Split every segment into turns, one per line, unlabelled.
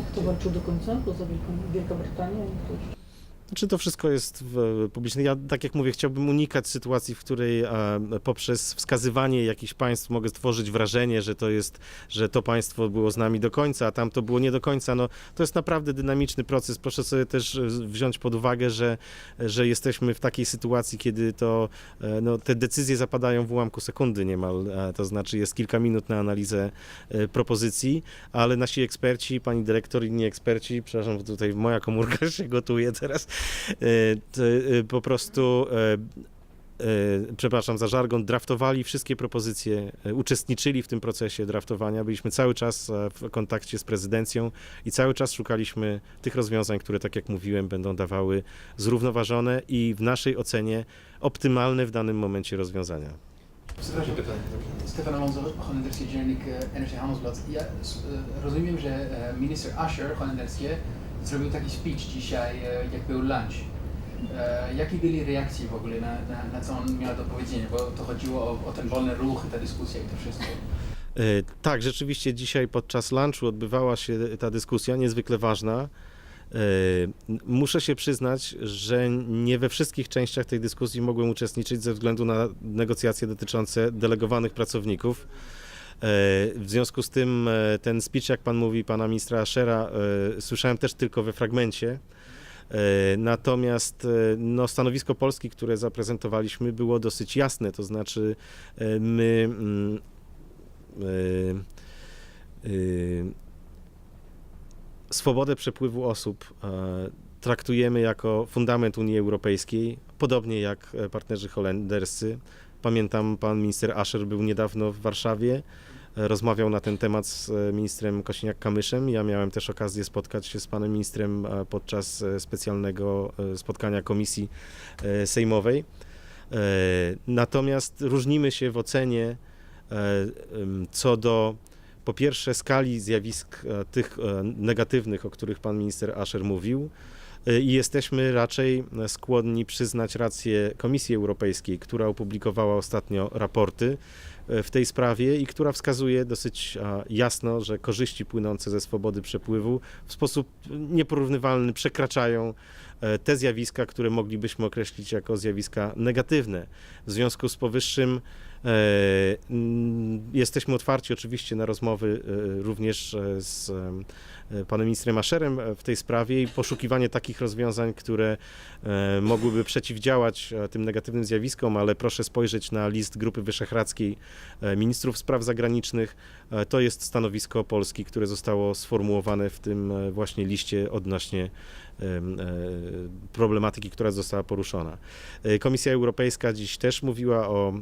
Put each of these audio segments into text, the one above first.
A kto walczył do końca poza
Czy to wszystko jest publiczne? Ja, tak jak mówię, chciałbym unikać sytuacji, w której e, poprzez wskazywanie jakichś państw mogę stworzyć wrażenie, że to jest, że to państwo było z nami do końca, a tam to było nie do końca. No, to jest naprawdę dynamiczny proces. Proszę sobie też e, wziąć pod uwagę, że, że jesteśmy w takiej sytuacji, kiedy to e, no, te decyzje zapadają w ułamku sekundy niemal, to znaczy jest kilka minut na analizę propozycji, ale nasi eksperci, pani dyrektor, inni eksperci, przepraszam, tutaj moja komórka się gotuje teraz, po prostu e, e, przepraszam za żargon, draftowali wszystkie propozycje, e, uczestniczyli w tym procesie draftowania. Byliśmy cały czas e, w kontakcie z prezydencją i cały czas szukaliśmy tych rozwiązań, które, tak jak mówiłem, będą dawały zrównoważone i w naszej ocenie optymalne w danym momencie rozwiązania.
Przepraszam, Stefan Alonso, holenderskie dziennik e, NRC Handelsblad. Ja e, rozumiem, że e, minister Asher holenderskie zrobił taki speech dzisiaj, e, jak był lunch. E, Jakie byli reakcje w ogóle na, na, na co on miał do powiedzenia? Bo to chodziło o, o ten wolny ruch, ta dyskusja i to wszystko.
E, Tak, rzeczywiście dzisiaj podczas lunchu odbywała się ta dyskusja, niezwykle ważna. Muszę się przyznać, że nie we wszystkich częściach tej dyskusji mogłem uczestniczyć ze względu na negocjacje dotyczące delegowanych pracowników. E, W związku z tym e, ten speech, jak pan mówi, pana ministra Ashera, e, słyszałem też tylko we fragmencie. Natomiast no, stanowisko Polski, które zaprezentowaliśmy, było dosyć jasne, to znaczy my mm, swobodę przepływu osób traktujemy jako fundament Unii Europejskiej, podobnie jak partnerzy holenderscy. Pamiętam, pan minister Ascher był niedawno w Warszawie, e, rozmawiał na ten temat z e, ministrem Kosiniak-Kamyszem. Ja miałem też okazję spotkać się z panem ministrem e, podczas specjalnego spotkania komisji sejmowej. Natomiast różnimy się w ocenie co do po pierwsze skali zjawisk tych negatywnych, o których pan minister Asher mówił. E, I jesteśmy raczej skłonni przyznać rację Komisji Europejskiej, która opublikowała ostatnio raporty w tej sprawie i która wskazuje dosyć jasno, że korzyści płynące ze swobody przepływu w sposób nieporównywalny przekraczają e, te zjawiska, które moglibyśmy określić jako zjawiska negatywne. W związku z powyższym e, jesteśmy otwarci oczywiście na rozmowy e, również z panem ministrem Asherem w tej sprawie i poszukiwanie takich rozwiązań, które mogłyby przeciwdziałać tym negatywnym zjawiskom, ale proszę spojrzeć na list Grupy Wyszehradzkiej ministrów spraw zagranicznych. E, To jest stanowisko Polski, które zostało sformułowane w tym e, właśnie liście odnośnie e, problematyki, która została poruszona. E, Komisja Europejska dziś też mówiła o,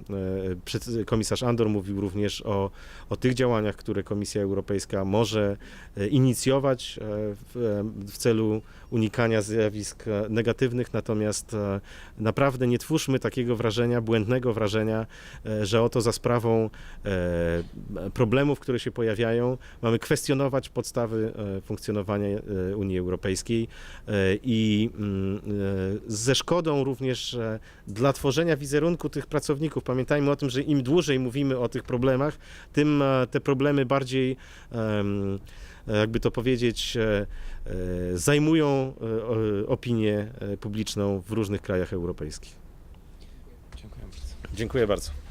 e, komisarz Andor mówił również o, o tych działaniach, które Komisja Europejska może e, inicjować e, w, e, w celu unikania zjawisk e, negatywnych, natomiast e, naprawdę nie twórzmy takiego wrażenia, błędnego wrażenia, e, że oto za sprawą e, problemów, które się pojawiają, mamy kwestionować podstawy e, funkcjonowania e, Unii Europejskiej e, i mm, e, ze szkodą również e, dla tworzenia wizerunku tych pracowników. Pamiętajmy o tym, że im dłużej mówimy o tych problemach, tym e, te problemy bardziej em, jakby to powiedzieć, e, e, zajmują e, opinię e, publiczną w różnych krajach europejskich.
Dziękuję bardzo.
Dziękuję bardzo.